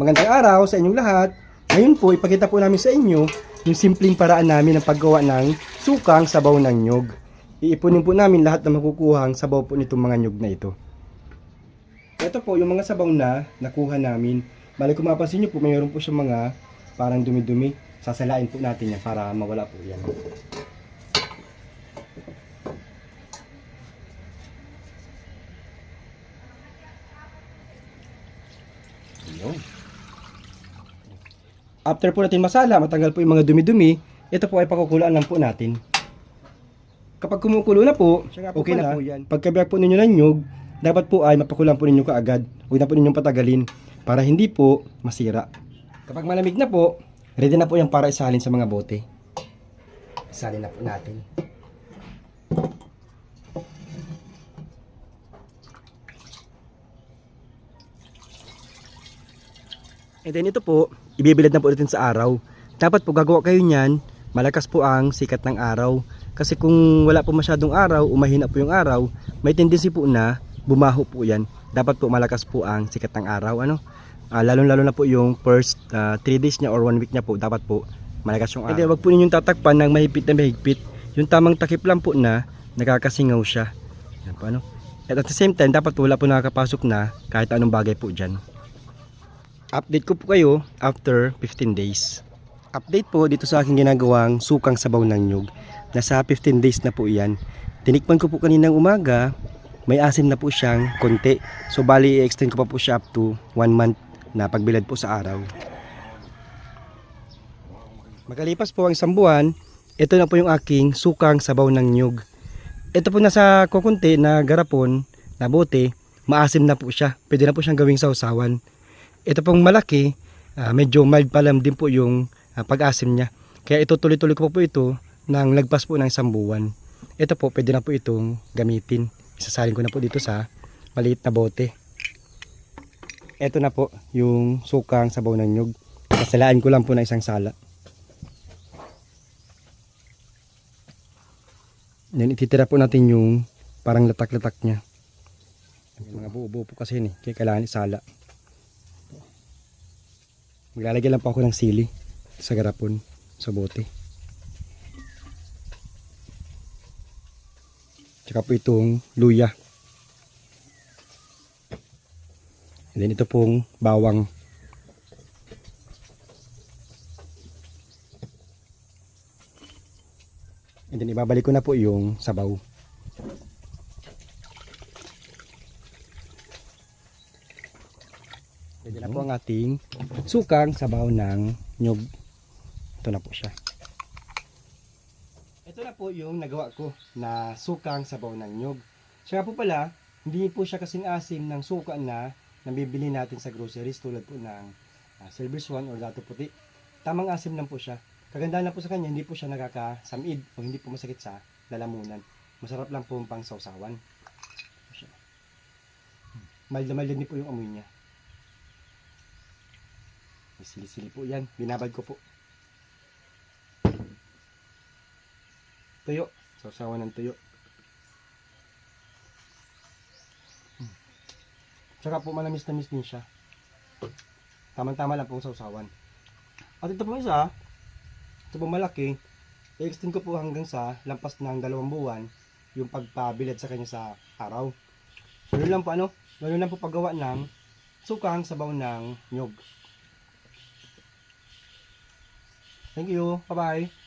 Magandang araw sa inyong lahat. Ngayon po, ipakita po namin sa inyo yung simpleng paraan namin ng paggawa ng sukang sabaw ng nyog. Iipunin po namin lahat na makukuhang sabaw po nitong mga nyog na ito. Ito po yung mga sabaw na nakuha namin. Bali kung mapansin nyo po, mayroon po siya mga parang dumi-dumi. Sasalain po natin yan para mawala po yan. After po natin masala, matanggal po yung mga dumi-dumi, ito po ay pakukulaan lang po natin. Kapag kumukulo na po, okay na po yan. Pagkabiyak po ninyo ng nyug, dapat po ay mapakulang po ninyo kaagad. Huwag na po ninyong patagalin para hindi po masira. Kapag malamig na po, ready na po yan para isalin sa mga bote. Isalin na po natin. And then ito po, ibibilad na po natin sa araw. Dapat po gagawa kayo niyan, malakas po ang sikat ng araw. Kasi kung wala po masyadong araw, umahina po yung araw, may tendency po na bumaho po yan. Dapat po malakas po ang sikat ng araw. Ano? Ah, lalong-lalo na po yung first 3 days niya or 1 week niya po, dapat po malakas yung araw. Then wag po ninyong tatakpan ng mahigpit na mahigpit. Yung tamang takip lang po na nakakasingaw siya. Yan po, ano? At at the same time, dapat po wala po nakakapasok na kahit anong bagay po dyan update ko po kayo after 15 days. Update po dito sa aking ginagawang sukang sabaw ng nyug. Nasa 15 days na po iyan. Tinikman ko po kaninang umaga, may asim na po siyang konti. So bali i-extend ko pa po siya up to 1 month na pagbilad po sa araw. Magalipas po ang isang buwan, ito na po yung aking sukang sabaw ng nyug. Ito po nasa kukunti na garapon na bote, maasim na po siya. Pwede na po siyang gawing sausawan. Ito pong malaki, ah, medyo mild pa lang din po yung ah, pag-asim niya. Kaya ito tuloy-tuloy ko po po ito nang lagpas po ng isang buwan. Ito po pwede na po itong gamitin. Isasalin ko na po dito sa maliit na bote. Ito na po yung sukang sabaw ng nyug. Kasalaan ko lang po ng isang sala. Then ititira po natin yung parang latak-latak niya. Yung mga buo-buo po kasi yun eh. Kaya kailangan isala. Maglalagay lang po ako ng sili sa garapon, sa bote. Tsaka po itong luya. And then ito pong bawang. And then ibabalik ko na po yung sabaw. Pwede na po ang ating sukang sabaw ng nyog. Ito na po siya. Ito na po yung nagawa ko na sukang sabaw ng nyog. Siya po pala, hindi po siya kasing asim ng suka na nabibili natin sa groceries tulad po ng uh, silver swan or dato puti. Tamang asim lang po siya. Kagandahan lang po sa kanya, hindi po siya nakakasamid o hindi po masakit sa lalamunan. Masarap lang po ang pang sausawan. Mild na mild din po yung amoy niya. Sili-sili po yan. Binabad ko po. Tuyo. Sausawan ng tuyo. Hmm. Tsaka po manamis na miss din siya. Tamang-tama lang pong sausawan. At ito po isa, ito po malaki, i-extend ko po hanggang sa lampas ng dalawang buwan yung pagpabilad sa kanya sa araw. Ganun lang po ano, ganun lang po paggawa ng sukang sabaw ng nyog. Thank you. Bye-bye.